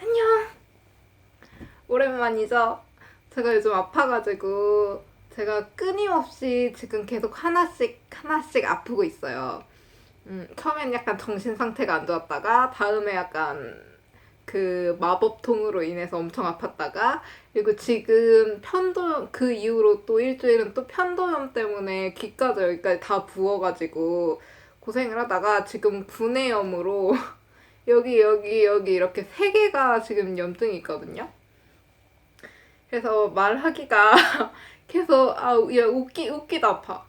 안녕. 오랜만이죠? 제가 요즘 아파가지고 제가 끊임없이 지금 계속 하나씩 하나씩 아프고 있어요. 음, 처음엔 약간 정신 상태가 안 좋았다가 다음에 약간 그 마법통으로 인해서 엄청 아팠다가 그리고 지금 편도 그 이후로 또 일주일은 또 편도염 때문에 귀까지 여기까지 다 부어가지고 고생을 하다가 지금 구내염으로 여기 여기 여기 이렇게 세 개가 지금 염증이 있거든요. 그래서 말하기가 계속 아, 야, 웃기 웃기다 아파.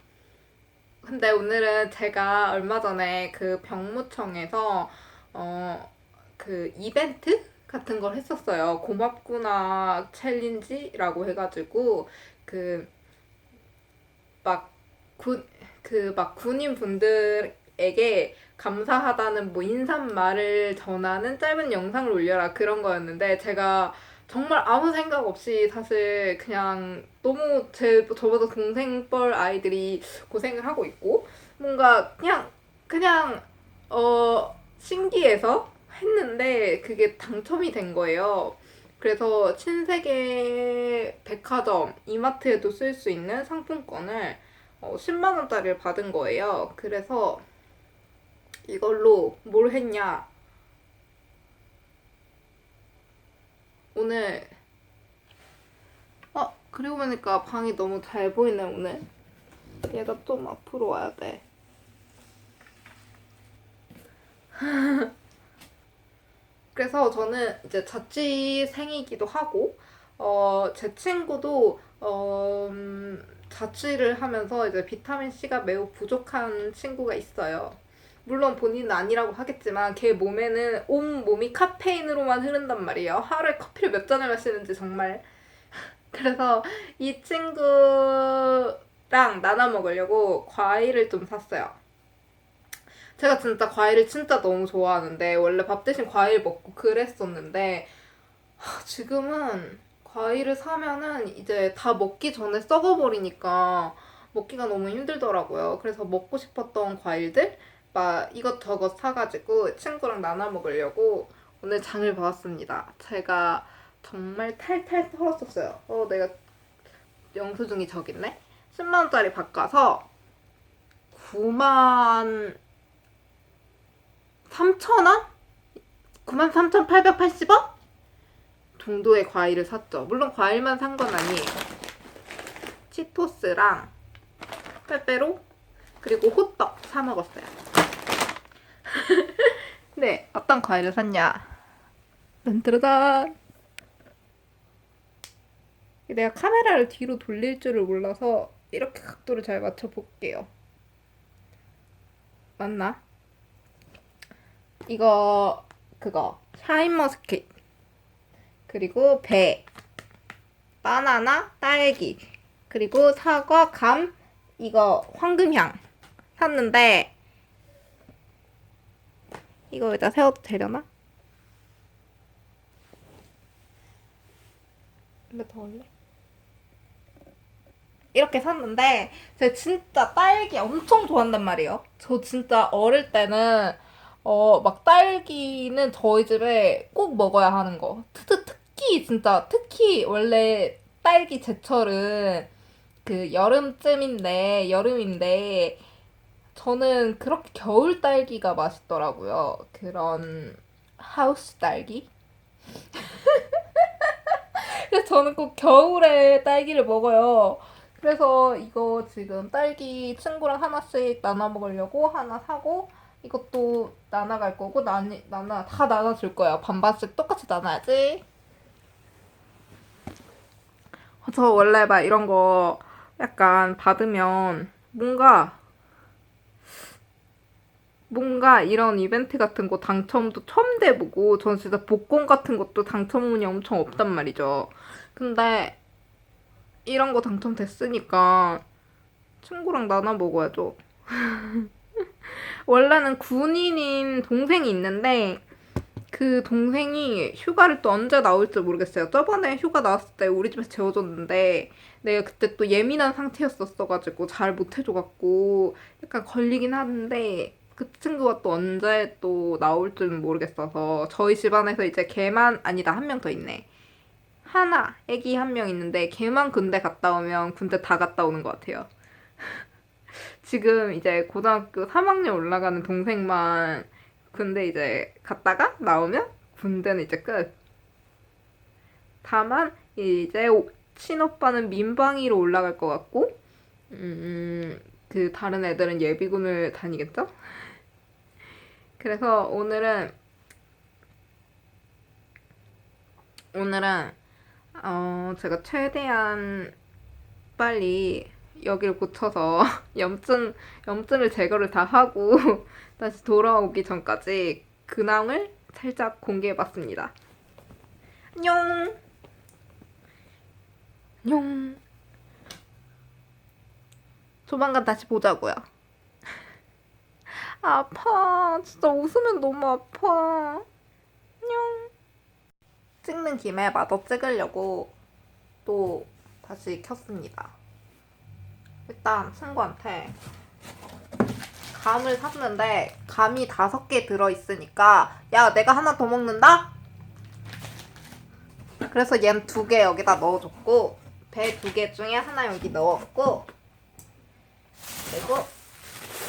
근데 오늘은 제가 얼마 전에 그 병무청에서 어 그 이벤트 같은 걸 했었어요. 고맙구나 챌린지라고 해가지고 그 막 군 그 막 군인 분들에게 감사하다는 뭐 인사말을 전하는 짧은 영상을 올려라 그런 거였는데 제가 정말 아무 생각 없이 사실 그냥 너무 제 저보다 동생뻘 아이들이 고생을 하고 있고 뭔가 그냥 그냥 어 신기해서 했는데 그게 당첨이 된 거예요. 그래서 신세계 백화점 이마트에도 쓸 수 있는 상품권을 어, 10만 원짜리를 받은 거예요. 그래서 이걸로 뭘 했냐? 오늘 어 그리고 보니까 방이 너무 잘 보이네 오늘. 얘가 좀 앞으로 와야 돼. 그래서 저는 이제 자취생이기도 하고 어 제 친구도 어 음, 자취를 하면서 이제 비타민 C가 매우 부족한 친구가 있어요. 물론 본인은 아니라고 하겠지만 걔 몸에는 온 몸이 카페인으로만 흐른단 말이에요. 하루에 커피를 몇 잔을 마시는지 정말. 그래서 이 친구랑 나눠 먹으려고 과일을 좀 샀어요. 제가 진짜 과일을 진짜 너무 좋아하는데 원래 밥 대신 과일 먹고 그랬었는데 하, 지금은 과일을 사면은 이제 다 먹기 전에 썩어버리니까 먹기가 너무 힘들더라고요. 그래서 먹고 싶었던 과일들 막 이것저것 사가지고 친구랑 나눠 먹으려고 오늘 장을 봐왔습니다. 제가 정말 탈탈 털었었어요. 어, 내가 영수증이 저기 있네? 10만원짜리 바꿔서 9만 3천원? 9만 3,880원? 정도의 과일을 샀죠. 물론 과일만 산 건 아니에요. 치토스랑 빼빼로 그리고 호떡 사 먹었어요. 네, 어떤 과일을 샀냐? 딴따라단. 내가 카메라를 뒤로 돌릴 줄을 몰라서 이렇게 각도를 잘 맞춰 볼게요. 맞나? 이거 그거 샤인머스켓 그리고 배 바나나 딸기 그리고 사과 감 이거 황금향 샀는데 이거 여기다 세워도 되려나? 일로 더 올래? 이렇게 샀는데 제가 진짜 딸기 엄청 좋아한단 말이에요. 저 진짜 어릴 때는 어 막 딸기는 저희 집에 꼭 먹어야 하는 거. 특, 특히 진짜 특히 원래 딸기 제철은 그 여름쯤인데 여름인데 저는 그렇게 겨울 딸기가 맛있더라고요. 그런 하우스 딸기. 그래서 저는 꼭 겨울에 딸기를 먹어요. 그래서 이거 지금 딸기 친구랑 하나씩 나눠 먹으려고 하나 사고 이것도 나눠갈 거고 나눠 나눠 다 나눠줄 거예요. 반반씩 똑같이 나눠야지. 저 원래 막 이런 거 약간 받으면 뭔가 뭔가 이런 이벤트 같은 거 당첨도 처음 돼보고 전 진짜 복권 같은 것도 당첨 운이 엄청 없단 말이죠. 근데 이런 거 당첨됐으니까 친구랑 나눠 먹어야죠. 원래는 군인인 동생이 있는데 그 동생이 휴가를 또 언제 나올지 모르겠어요. 저번에 휴가 나왔을 때 우리 집에서 재워줬는데 내가 그때 또 예민한 상태였었어가지고 잘 못해줘갖고 약간 걸리긴 하는데 그 친구가 또 언제 또 나올지는 모르겠어서 저희 집안에서 이제 걔만 아니다 한 명 더 있네. 하나 애기 한 명 있는데 걔만 군대 갔다 오면 군대 다 갔다 오는 것 같아요. 지금 이제 고등학교 3학년 올라가는 동생만 군대 이제 갔다가 나오면 군대는 이제 끝. 다만 이제 오- 친오빠는 민방위로 올라갈 것 같고, 음, 그 다른 애들은 예비군을 다니겠죠? 그래서 오늘은 오늘은 어 제가 최대한 빨리 여기를 고쳐서 염증 염증을 제거를 다 하고 다시 돌아오기 전까지 근황을 살짝 공개해봤습니다. 안녕. 안녕. 조만간 다시 보자고요. 아파. 진짜 웃으면 너무 아파. 안녕. 찍는 김에 마저 찍으려고 또 다시 켰습니다. 일단 친구한테 감을 샀는데 감이 다섯 개 들어있으니까 야 내가 하나 더 먹는다? 그래서 얘는 두개 여기다 넣어줬고 배 두 개 중에 하나 여기 넣었고 그리고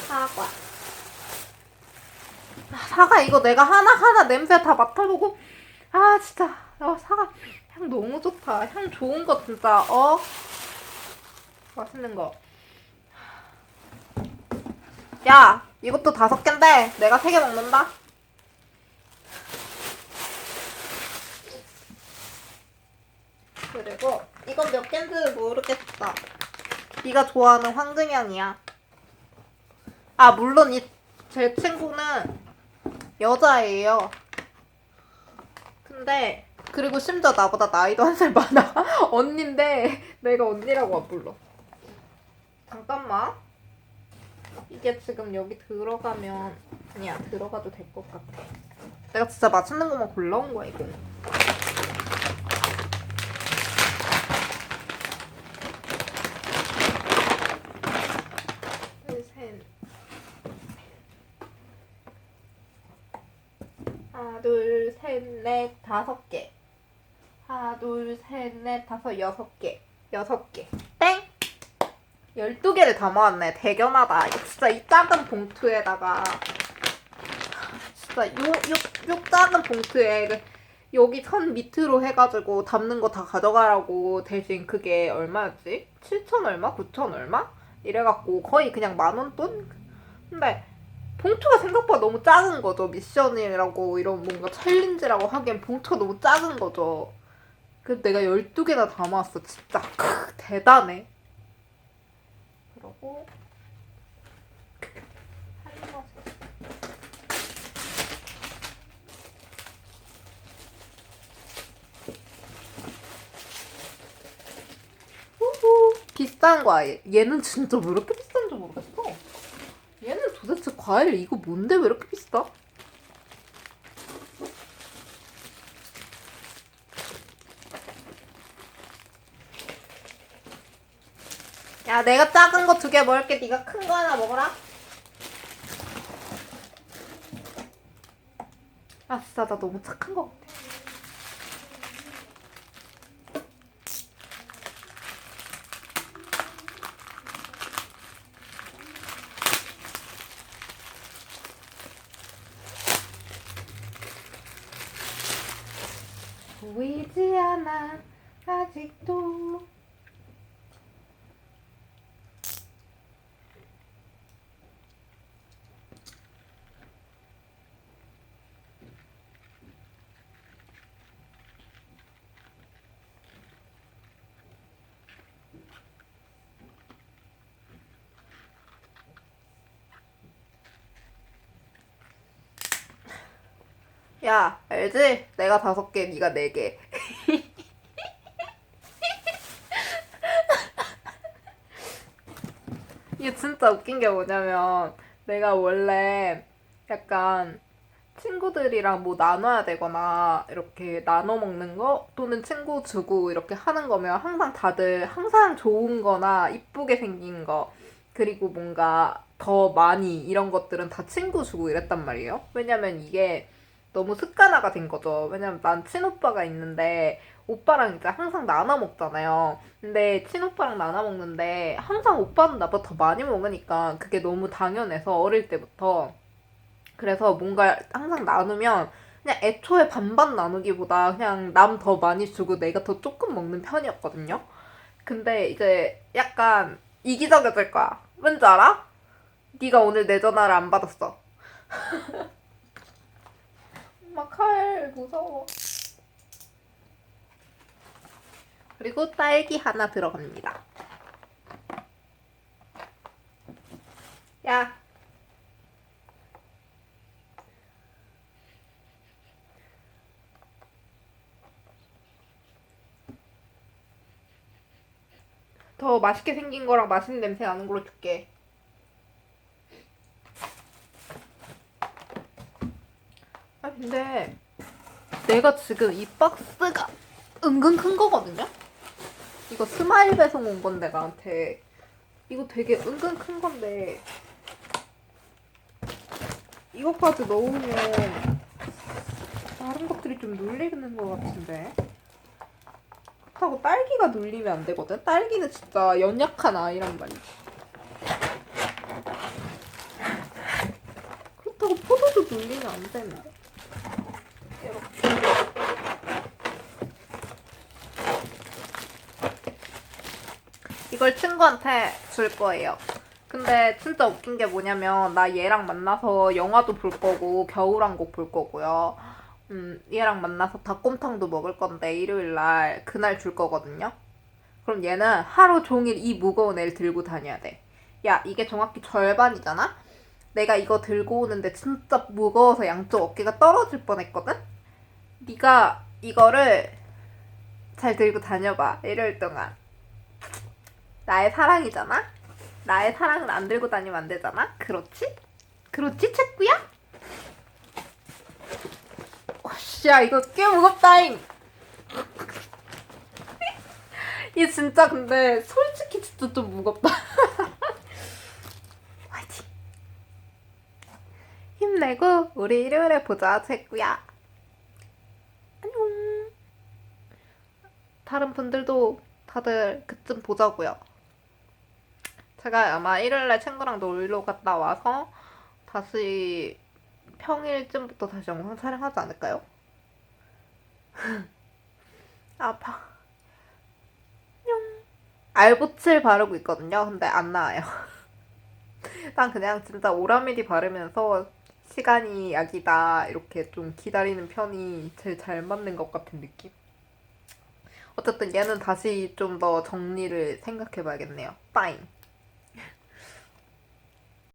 사과 아, 사과 이거 내가 하나하나 냄새 다 맡아보고. 아 진짜. 어, 사과. 향 너무 좋다. 향 좋은 거 진짜. 어? 맛있는 거. 야, 이것도 다섯 개인데 내가 세 개 먹는다. 그리고 이건 몇 개인지 모르겠어. 네가 좋아하는 황금향이야. 아, 물론 이 제 친구는 여자예요. 근데 그리고 심지어 나보다 나이도 한 살 많아. 언니인데 내가 언니라고 안 불러. 잠깐만. 이게 지금 여기 들어가면 아니야 들어가도 될 것 같아. 내가 진짜 맛있는 것만 골라온 거야 이거. 둘, 셋. 하나, 둘, 셋, 넷, 다섯 개. 하나, 둘, 셋, 넷, 다섯, 여섯 개. 여섯 개. 땡! 12개를 담아왔네. 대견하다. 이거 진짜 이 작은 봉투에다가 진짜 요, 요, 요 작은 봉투에 그 여기 선 밑으로 해가지고 담는 거 다 가져가라고 대신 그게 얼마였지? 7천 얼마? 9천 얼마? 이래갖고 거의 그냥 만 원 돈? 근데 봉투가 생각보다 너무 작은 거죠. 미션이라고 이런 뭔가 챌린지라고 하기엔 봉투가 너무 작은 거죠. 그래서 내가 12개나 담아왔어. 진짜 크, 대단해. 그러고 후후 비싼 과일 얘는 진짜 왜 이렇게 비싼지 모르겠어 얘는 도대체 과일 이거 뭔데? 왜 이렇게 비싸? 야 내가 작은 거 두 개 먹을게. 네가 큰 거 하나 먹어라. 아 진짜 나 너무 착한 거 같아 보이지 않아 아직도 야, 알지? 내가 다섯 개, 네가 네 개. 이게 진짜 웃긴 게 뭐냐면 내가 원래 약간 친구들이랑 뭐 나눠야 되거나 이렇게 나눠 먹는 거 또는 친구 주고 이렇게 하는 거면 항상 다들 항상 좋은 거나 이쁘게 생긴 거 그리고 뭔가 더 많이 이런 것들은 다 친구 주고 이랬단 말이에요. 왜냐면 이게 너무 습관화가 된 거죠. 왜냐면 난 친오빠가 있는데 오빠랑 이제 항상 나눠 먹잖아요. 근데 친오빠랑 나눠 먹는데 항상 오빠는 나보다 더 많이 먹으니까 그게 너무 당연해서 어릴 때부터 그래서 뭔가 항상 나누면 그냥 애초에 반반 나누기보다 그냥 남 더 많이 주고 내가 더 조금 먹는 편이었거든요. 근데 이제 약간 이기적이질 거야. 왠지 알아? 네가 오늘 내 전화를 안 받았어. 엄마 칼 무서워. 그리고 딸기 하나 들어갑니다. 야. 더 맛있게 생긴 거랑 맛있는 냄새 나는 걸로 줄게. 근데 내가 지금 이 박스가 은근 큰 거거든요? 이거 스마일 배송 온 건데 나한테. 이거 되게 은근 큰 건데. 이것까지 넣으면 다른 것들이 좀 눌리는 것 같은데. 그렇다고 딸기가 눌리면 안 되거든? 딸기는 진짜 연약한 아이란 말이지. 그렇다고 포도도 눌리면 안 되는데 이렇게 이걸 친구한테 줄 거예요. 근데 진짜 웃긴 게 뭐냐면 나 얘랑 만나서 영화도 볼 거고 겨울왕국 볼 거고요. 음, 얘랑 만나서 닭곰탕도 먹을 건데 일요일 날 그날 줄 거거든요. 그럼 얘는 하루 종일 이 무거운 애를 들고 다녀야 돼. 야, 이게 정확히 절반이잖아? 내가 이거 들고 오는데 진짜 무거워서 양쪽 어깨가 떨어질 뻔했거든? 네가 이거를 잘 들고 다녀봐. 일요일 동안. 나의 사랑이잖아? 나의 사랑을 안 들고 다니면 안 되잖아? 그렇지? 그렇지, 체꾸야? 오씨, 야, 이거 꽤 무겁다잉! 이 진짜 근데 솔직히 진짜 좀 무겁다. 화이팅! 힘내고 우리 일요일에 보자, 체꾸야. 안녕. 다른 분들도 다들 그쯤 보자고요. 제가 아마 일요일날 친구랑 놀러 갔다 와서 다시 평일쯤부터 다시 영상 촬영하지 않을까요? 아파. 뿅. 알보칠 바르고 있거든요. 근데 안 나와요. 난 그냥 진짜 오라메디 바르면서 시간이 약이다 이렇게 좀 기다리는 편이 제일 잘 맞는 것 같은 느낌? 어쨌든 얘는 다시 좀 더 정리를 생각해 봐야겠네요. 빠잉.